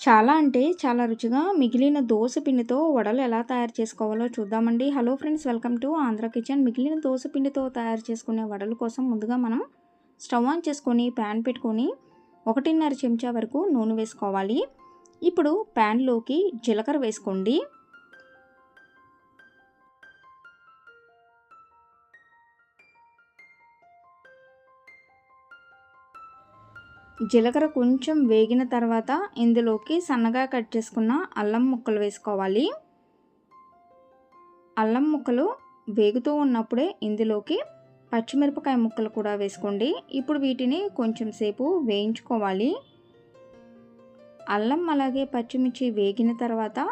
చాలా అంటే చాలా రుచిగా మిగిలిన దోశ పిండితో వడలు ఎలా తయారు చేసుకోవాలో చూద్దామండి. Hello friends welcome to Andhra kitchen. మిగిలిన దోస పిండితో తయారు చేసుకునే వడల కోసం ముందుగా మనం స్టవ్ ఆన్ చేసుకొని ప్యాన్ పెట్టుకొని ఒకటిన్నర చెంచా వరకు నూనె వేసుకోవాలి. ఇప్పుడు ప్యాన్లోకి జీలకర్ర వేసుకోండి. జీలకర్ర కొంచెం వేగిన తర్వాత ఇందులోకి సన్నగా కట్ చేసుకున్న అల్లం ముక్కలు వేసుకోవాలి. అల్లం ముక్కలు వేగుతూ ఉన్నప్పుడే ఇందులోకి పచ్చిమిరపకాయ ముక్కలు కూడా వేసుకోండి. ఇప్పుడు వీటిని కొంచెం సేపు వేయించుకోవాలి. అల్లం అలాగే పచ్చిమిర్చి వేగిన తర్వాత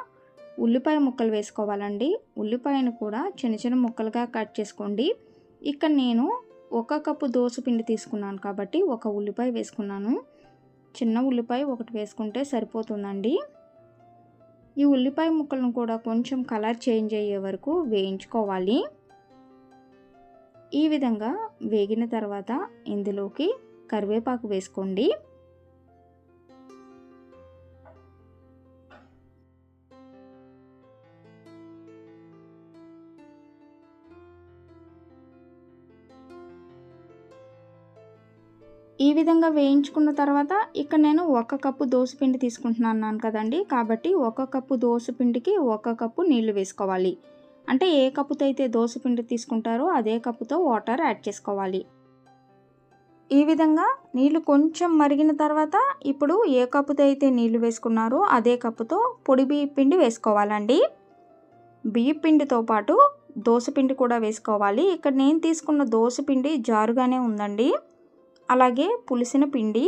ఉల్లిపాయ ముక్కలు వేసుకోవాలండి. ఉల్లిపాయను కూడా చిన్న చిన్న ముక్కలుగా కట్ చేసుకోండి. ఇక్కడ నేను ఒక కప్పు దోశ పిండి తీసుకున్నాను కాబట్టి ఒక ఉల్లిపాయ వేసుకున్నాను. చిన్న ఉల్లిపాయ ఒకటి వేసుకుంటే సరిపోతుందండి. ఈ ఉల్లిపాయ ముక్కలను కూడా కొంచెం కలర్ చేంజ్ అయ్యే వరకు వేయించుకోవాలి. ఈ విధంగా వేగిన తర్వాత ఇందులోకి కరివేపాకు వేసుకోండి. ఈ విధంగా వేయించుకున్న తర్వాత ఇక్కడ నేను ఒక కప్పు పిండి తీసుకుంటున్నాను కదండి. కాబట్టి ఒక కప్పు పిండికి ఒక కప్పు నీళ్ళు వేసుకోవాలి. అంటే ఏ కప్పుతో అయితే పిండి తీసుకుంటారో అదే కప్పుతో వాటర్ యాడ్ చేసుకోవాలి. ఈ విధంగా నీళ్ళు కొంచెం మరిగిన తర్వాత ఇప్పుడు ఏ కప్పుతో అయితే నీళ్ళు వేసుకున్నారో అదే కప్పుతో పొడి బియ్య పిండి వేసుకోవాలండి. బియ్య పిండితో పాటు పిండి కూడా వేసుకోవాలి. ఇక్కడ నేను తీసుకున్న పిండి జారుగానే ఉందండి. అలాగే పులిసిన పిండి.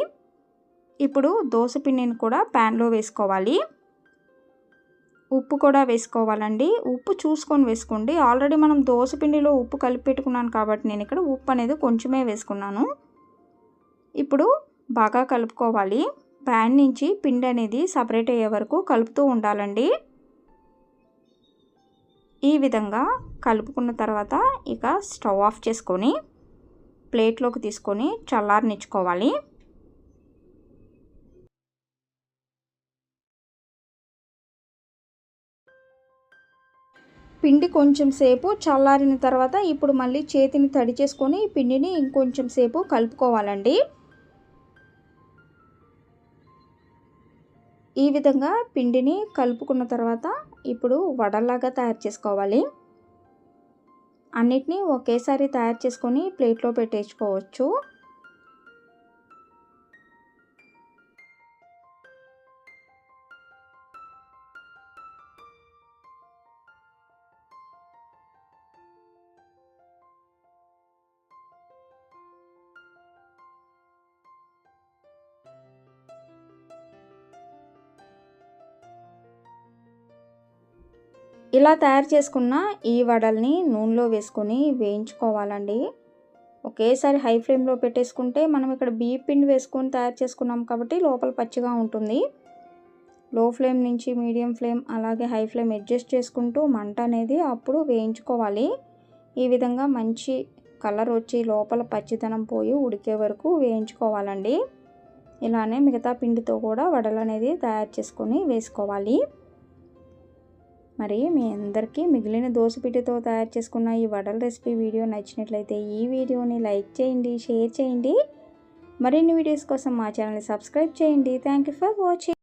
ఇప్పుడు దోశ పిండిని కూడా ప్యాన్లో వేసుకోవాలి. ఉప్పు కూడా వేసుకోవాలండి. ఉప్పు చూసుకొని వేసుకోండి. ఆల్రెడీ మనం దోశ పిండిలో ఉప్పు కలిపి పెట్టుకున్నాను కాబట్టి నేను ఇక్కడ ఉప్పు అనేది కొంచెమే వేసుకున్నాను. ఇప్పుడు బాగా కలుపుకోవాలి. ప్యాన్ నుంచి పిండి అనేది సపరేట్ అయ్యే వరకు కలుపుతూ ఉండాలండి. ఈ విధంగా కలుపుకున్న తర్వాత ఇక స్టవ్ ఆఫ్ చేసుకొని ప్లేట్లోకి తీసుకొని చల్లారనిచ్చుకోవాలి. పిండి కొంచెం సేపు చల్లారిన తర్వాత ఇప్పుడు మళ్ళీ చేతిని తడి చేసుకొని పిండిని ఇంకొంచెం సేపు కలుపుకోవాలండి. ఈ విధంగా పిండిని కలుపుకున్న తర్వాత ఇప్పుడు వడలాగా తయారు చేసుకోవాలి. అన్నిటినీ ఒకేసారి తయారు చేసుకొని ప్లేట్లో పెట్టేసుకోవచ్చు. ఇలా తయారు చేసుకున్న ఈ వడల్ని నూనెలో వేసుకొని వేయించుకోవాలండి. ఒకేసారి హై ఫ్లేమ్లో పెట్టేసుకుంటే మనం ఇక్కడ బియ్య పిండి వేసుకొని తయారు చేసుకున్నాం కాబట్టి లోపల పచ్చిగా ఉంటుంది. లో ఫ్లేమ్ నుంచి మీడియం ఫ్లేమ్ అలాగే హై ఫ్లేమ్ అడ్జస్ట్ చేసుకుంటూ మంట అనేది అప్పుడు వేయించుకోవాలి. ఈ విధంగా మంచి కలర్ వచ్చి లోపల పచ్చితనం పోయి ఉడికే వరకు వేయించుకోవాలండి. ఇలానే మిగతా పిండితో కూడా వడలు అనేది తయారు చేసుకొని వేసుకోవాలి. మరి మీ అందరికీ మిగిలిన దోసపిండితో తయారు చేసుకున్న ఈ వడల రెసిపీ వీడియో నచ్చినట్లయితే ఈ వీడియోని లైక్ చేయండి షేర్ చేయండి. మరిన్ని వీడియోస్ కోసం మా ఛానల్ని సబ్స్క్రైబ్ చేయండి. Thank for watching